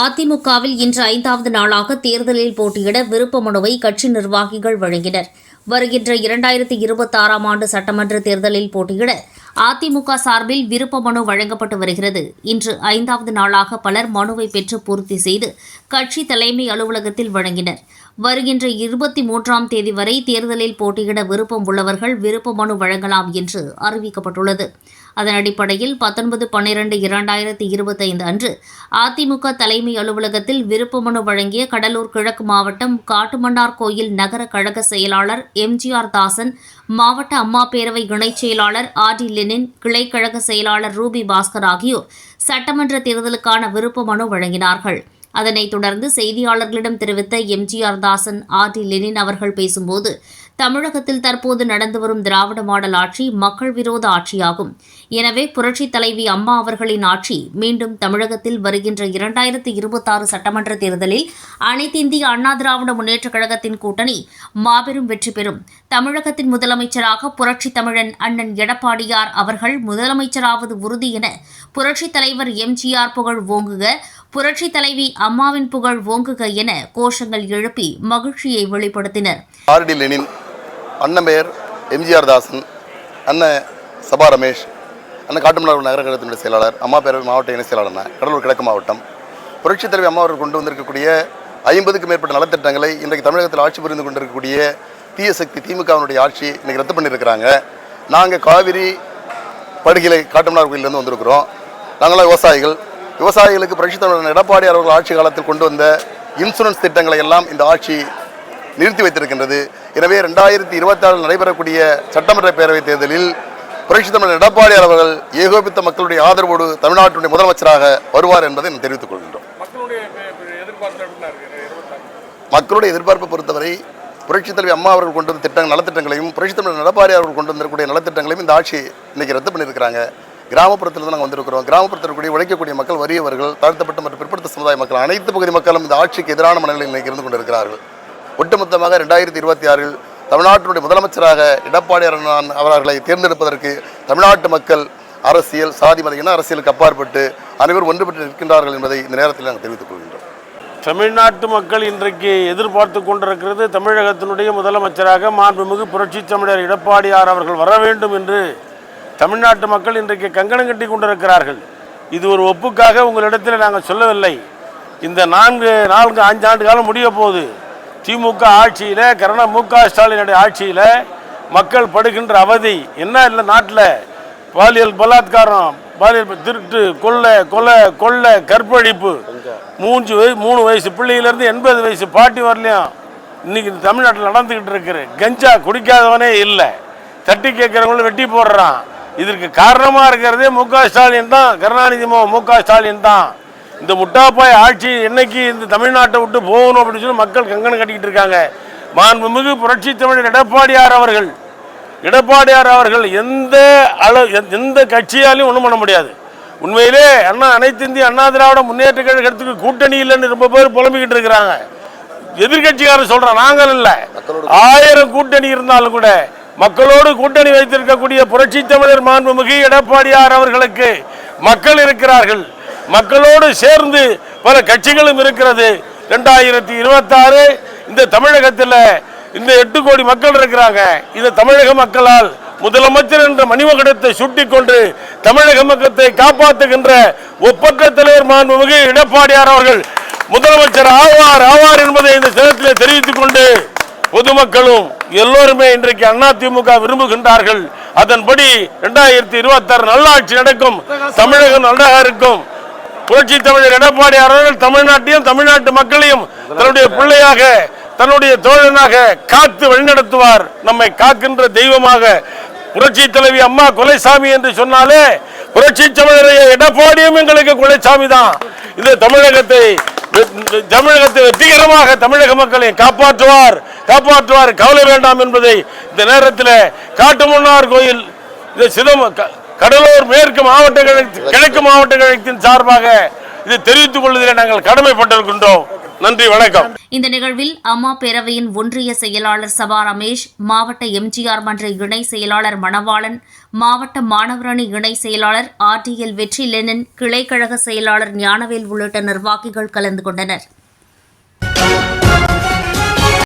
அதிமுகவில் இன்று ஐந்தாவது நாளாக தேர்தலில் போட்டியிட விருப்ப மனுவை கட்சி நிர்வாகிகள் வழங்கினர். வருகின்ற இரண்டாயிரத்தி இருபத்தாறாம் ஆண்டு சட்டமன்ற தேர்தலில் போட்டியிட அதிமுக சார்பில் விருப்ப மனு வழங்கப்பட்டு வருகிறது. இன்று ஐந்தாவது நாளாக பலர் மனுவை பெற்று பூர்த்தி செய்து கட்சி தலைமை அலுவலகத்தில் வழங்கினர். வருகின்ற இருபத்தி மூன்றாம் தேதி வரை தேர்தலில் போட்டியிட விருப்பம் உள்ளவர்கள் விருப்ப மனு வழங்கலாம் என்று அறிவிக்கப்பட்டுள்ளது. அதன் அடிப்படையில் பத்தொன்பது பன்னிரண்டு இரண்டாயிரத்தி இருபத்தைந்து அன்று அதிமுக தலைமை அலுவலகத்தில் விருப்ப மனு வழங்கிய கடலூர் கிழக்கு மாவட்டம் காட்டுமன்னார் கோயில் நகர கழக செயலாளர் எம்ஜிஆர் தாசன் மாவட்ட அம்மா பேரவை இணைச் செயலாளர் ஆர் டி லெனின் கிளைக்கழக செயலாளர் ரூபி பாஸ்கர் ஆகியோர் சட்டமன்ற தேர்தலுக்கான விருப்ப மனு வழங்கினார்கள். அதனைத் தொடர்ந்து செய்தியாளர்களிடம் தெரிவித்த MGR Dasan R D Lenin அவர்கள் பேசும்போது தமிழகத்தில் தற்போது நடந்து வரும் திராவிட மாடல் ஆட்சி மக்கள் விரோத ஆட்சியாகும். எனவே புரட்சித் தலைவி அம்மா அவர்களின் ஆட்சி மீண்டும் தமிழகத்தில் வருகின்ற இரண்டாயிரத்தி இருபத்தாறு சட்டமன்ற தேர்தலில் அனைத்திந்திய அண்ணா திராவிட முன்னேற்றக் கழகத்தின் கூட்டணி மாபெரும் வெற்றி பெறும். தமிழகத்தின் முதலமைச்சராக புரட்சி தமிழன் அண்ணன் எடப்பாடியார் அவர்கள் முதலமைச்சராவது உறுதி என புரட்சித் தலைவர் எம்ஜிஆர் புகழ் ஓங்குக புரட்சித் தலைவி அம்மாவின் புகழ் ஓங்குக என கோஷங்கள் எழுப்பி மகிழ்ச்சியை வெளிப்படுத்தினர். அண்ணன் பெயர் எம்ஜிஆர் தாசன் அண்ணன் சபா ரமேஷ் அண்ணன் காட்டுமன்னார் நகர கழகத்தினுடைய செயலாளர் அம்மா பேரவை மாவட்ட இணை செயலாளர் கடலூர் கிழக்கு மாவட்டம். புரட்சித் தலைவி அம்மா அவர்கள் கொண்டு வந்திருக்கக்கூடிய ஐம்பதுக்கும் மேற்பட்ட நலத்திட்டங்களை இன்றைக்கு தமிழகத்தில் ஆட்சி புரிந்து கொண்டிருக்கக்கூடிய தீய சக்தி திமுகவினுடைய ஆட்சி இன்றைக்கி ரத்து பண்ணியிருக்கிறாங்க. நாங்கள் காவிரி படுகிலை காட்டுமன்னார் கோயிலேருந்து வந்திருக்கிறோம். நாங்களாம் விவசாயிகள். விவசாயிகளுக்கு புரட்சித் தலைவர் எடப்பாடி அவர்கள் ஆட்சி காலத்தில் கொண்டு வந்த இன்சூரன்ஸ் திட்டங்களை எல்லாம் இந்த ஆட்சி நிறுத்தி வைத்திருக்கின்றது. எனவே ரெண்டாயிரத்தி இருபத்தாறில் நடைபெறக்கூடிய சட்டமன்ற பேரவைத் தேர்தலில் புரட்சித் தலைவர் எடப்பாடியார் அவர்கள் ஏகோபித்த மக்களுடைய ஆதரவோடு தமிழ்நாட்டுடைய முதலமைச்சராக வருவார் என்பதை நான் தெரிவித்துக் கொள்கின்றோம். மக்களுடைய எதிர்பார்ப்பு இருபத்தாறு பொறுத்தவரை புரட்சித் தலைவி அம்மா அவர்கள் கொண்டு வந்த திட்டங்கள் நலத்திட்டங்களையும் புரட்சித் தலைவர் எடப்பாடி அவர்கள் கொண்டு வந்திருக்கக்கூடிய நலத்திட்டங்களையும் இந்த ஆட்சி இன்னைக்கு ரத்து பண்ணியிருக்கிறாங்க. கிராமப்புறத்தில் தான் நாங்கள் வந்திருக்கிறோம். கிராமப்புறத்தில் இருக்கக்கூடிய உழைக்கக்கூடிய மக்கள் வறியவர்கள் தாழ்த்தப்பட்ட மற்றும் பிற்படுத்த சமுதாய மக்கள் அனைத்து பகுதி மக்களும் இந்த ஆட்சிக்கு எதிரான மனநிலையில் இன்னைக்கு இருந்து கொண்டிருக்கிறார்கள். ஒட்டுமொத்தமாக ரெண்டாயிரத்தி இருபத்தி ஆறில் தமிழ்நாட்டினுடைய முதலமைச்சராக எடப்பாடி அவர்களை தேர்ந்தெடுப்பதற்கு தமிழ்நாட்டு மக்கள் அரசியல் சாதி மதியின அரசியலுக்கு அப்பாற்பட்டு அனைவரும் ஒன்றுபட்டு நிற்கின்றார்கள் என்பதை இந்த நேரத்தில் நாங்கள் தெரிவித்துக் கொள்கின்றோம். தமிழ்நாட்டு மக்கள் இன்றைக்கு எதிர்பார்த்து கொண்டிருக்கிறது தமிழகத்தினுடைய முதலமைச்சராக மாண்புமிகு புரட்சி தமிழர் எடப்பாடியார் அவர்கள் வர வேண்டும் என்று தமிழ்நாட்டு மக்கள் இன்றைக்கு கங்கணம் கட்டி கொண்டிருக்கிறார்கள். இது ஒரு ஒப்புக்காக உங்களிடத்தில் நாங்கள் சொல்லவில்லை. இந்த நான்கு நான்கு அஞ்சு ஆண்டு காலம் முடிய போகுது திமுக ஆட்சியில் கருணா மு க ஸ்டாலினுடைய ஆட்சியில் மக்கள் படுகின்ற அவதி. என்ன இல்லை நாட்டில்? பாலியல் பலாத்காரம் பாலியல் திருட்டு கொள்ளை கொலை கொள்ளை கற்பழிப்பு. மூஞ்சு வயசு மூணு வயசு பிள்ளையிலேருந்து எண்பது வயசு பாட்டி வரலையும் இன்றைக்கி தமிழ்நாட்டில் நடந்துக்கிட்டு இருக்குது. கஞ்சா குடிக்காதவனே இல்லை. தட்டி கேட்குறவங்களும் வெட்டி போடுறான். இதற்கு காரணமாக இருக்கிறதே மு க ஸ்டாலின் தான். கருணாநிதி மு க ஸ்டாலின் தான். இந்த முட்டாப்பாய் ஆட்சி என்னைக்கு இந்த தமிழ்நாட்டை விட்டு போகணும் அப்படின்னு சொல்லி மக்கள் கங்கணம் கட்டிக்கிட்டு இருக்காங்க. மாண்புமிகு புரட்சி தமிழர் எடப்பாடியார் அவர்கள். எடப்பாடியார் அவர்கள் எந்த அளவு எந்த கட்சியாலையும் ஒன்றும் பண்ண முடியாது. உண்மையிலே அண்ணா அனைத்து இந்திய அண்ணா திராவிட முன்னேற்ற கழகத்துக்கு கூட்டணி இல்லைன்னு ரொம்ப பேர் புலம்பிக்கிட்டு இருக்கிறாங்க. எதிர்கட்சிக்காரர் சொல்றான் நாங்கள் இல்ல. ஆயிரம் கூட்டணி இருந்தாலும் கூட மக்களோடு கூட்டணி வைத்திருக்கக்கூடிய புரட்சி தமிழர் மாண்புமிகு எடப்பாடியார் அவர்களுக்கு மக்கள் இருக்கிறார்கள். மக்களோடு சேர்ந்து பல கட்சிகளும் இருக்கிறது. ரெண்டாயிரத்தி இருபத்தாறு இந்த தமிழகத்தில் இந்த எட்டு கோடி மக்கள் இருக்கிறாங்க. இந்த தமிழக மக்களால் முதலமைச்சர் என்ற மணிமகுடத்தை சுட்டிக்கொண்டு தமிழக மக்கத்தை காப்பாற்றுகின்ற ஒப்பற்ற தலைவர் மாண்புமிகு எடப்பாடியார் அவர்கள். முதலமைச்சர் ஆவார் ஆவார் என்பதை இந்த நேரத்தில் தெரிவித்துக் கொண்டு பொதுமக்களும் எல்லோருமே இன்றைக்கு அண்ணா திமுக விரும்புகின்றார்கள். அதன்படி இரண்டாயிரத்தி இருபத்தாறு நல்லாட்சி நடக்கும். தமிழகம் நன்றாக இருக்கும். புரட்சி தமிழர் எடப்பாடி அவர்கள் தமிழ்நாட்டையும் தமிழ்நாட்டு மக்களையும் தன்னுடைய பிள்ளையாக தன்னுடைய தோழனாக காத்து வழிநடத்துவார். நம்மை காக்கின்ற தெய்வமாக புரட்சி தலைவி அம்மா கொலைசாமி என்று சொன்னாலே புரட்சி தமிழர் எடப்பாடியும் எங்களுக்கு கொலைசாமி தான் இது தமிழகத்தை தமிழகத்தை வெற்றிகரமாக தமிழக மக்களை காப்பாற்றுவார் காப்பாற்றுவார் கவலை வேண்டாம் என்பதை இந்த நேரத்தில் காட்டுமன்னார் கோயில் இந்த சிதம்ப க- கடலூர் மேற்கு மாவட்ட கிழக்கு மாவட்ட கழகத்தின் சார்பாக இதை தெரிவித்துக் கொள்வதில் நாங்கள் கடமைப்பட்டிருக்கின்றோம். நன்றி வணக்கம். இந்த நிகழ்வில் அம்மா பேரவையின் ஒன்றிய செயலாளர் சபா ரமேஷ் மாவட்ட எம்ஜிஆர் மன்ற இணை செயலாளர் மணவாளன் மாவட்ட மாணவரணி இணை செயலாளர் ஆர்டிஎல் வெற்றி லெனின் கிளைக்கழக செயலாளர் ஞானவேல் உள்ளிட்ட நிர்வாகிகள் கலந்து கொண்டனா்